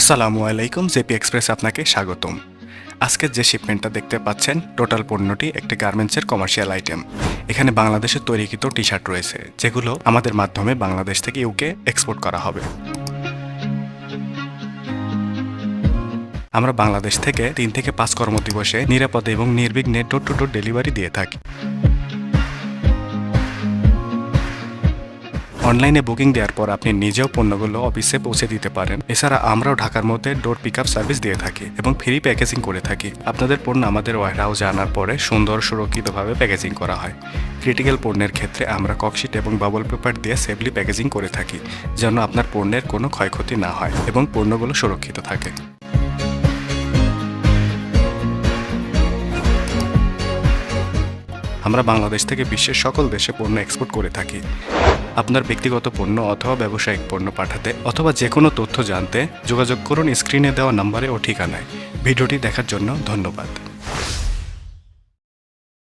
আসসালামু আলাইকুম, JP express আপনাকে স্বাগতম। আজকের যে শিপমেন্টটা দেখতে পাচ্ছেন টোটাল পণ্যটি একটি গার্মেন্টসের কমার্শিয়াল আইটেম এখানে বাংলাদেশে তৈরিকৃত টি শার্ট রয়েছে, যেগুলো আমাদের মাধ্যমে বাংলাদেশ থেকে ইউকে এক্সপোর্ট করা হবে। আমরা বাংলাদেশ থেকে তিন থেকে পাঁচ কর্মদিবসে নিরাপদে এবং নির্বিঘ্নে ডোর টু ডোর ডেলিভারি দিয়ে থাকি। অনলাইনে বুকিং দেওয়ার পর আপনি নিজেও পণ্যগুলো অফিসে পৌঁছে দিতে পারেন। এছাড়া আমরাও ঢাকার মধ্যে ডোর পিক আপ সার্ভিস দিয়ে থাকি এবং ফ্রি প্যাকেজিং করে থাকি। আপনাদের পণ্য আমাদের ওয়ার হাউসে আনার পরে সুন্দর সুরক্ষিতভাবে প্যাকেজিং করা হয়। ক্রিটিক্যাল পণ্যের ক্ষেত্রে আমরা ককশিট এবং বাবল পেপার দিয়ে সেফলি প্যাকেজিং করে থাকি, যেন আপনার পণ্যের কোনো ক্ষয়ক্ষতি না হয় এবং পণ্যগুলো সুরক্ষিত থাকে। আমরা বাংলাদেশ থেকে বিশ্বের সকল দেশে পণ্য এক্সপোর্ট করে থাকি। আপনার ব্যক্তিগত পণ্য অথবা ব্যবসায়িক পণ্য পাঠাতে অথবা যে কোনো তথ্য জানতে যোগাযোগ করুন স্ক্রিনে দেওয়া নম্বরে ও ঠিকানায়। ভিডিওটি দেখার জন্য ধন্যবাদ।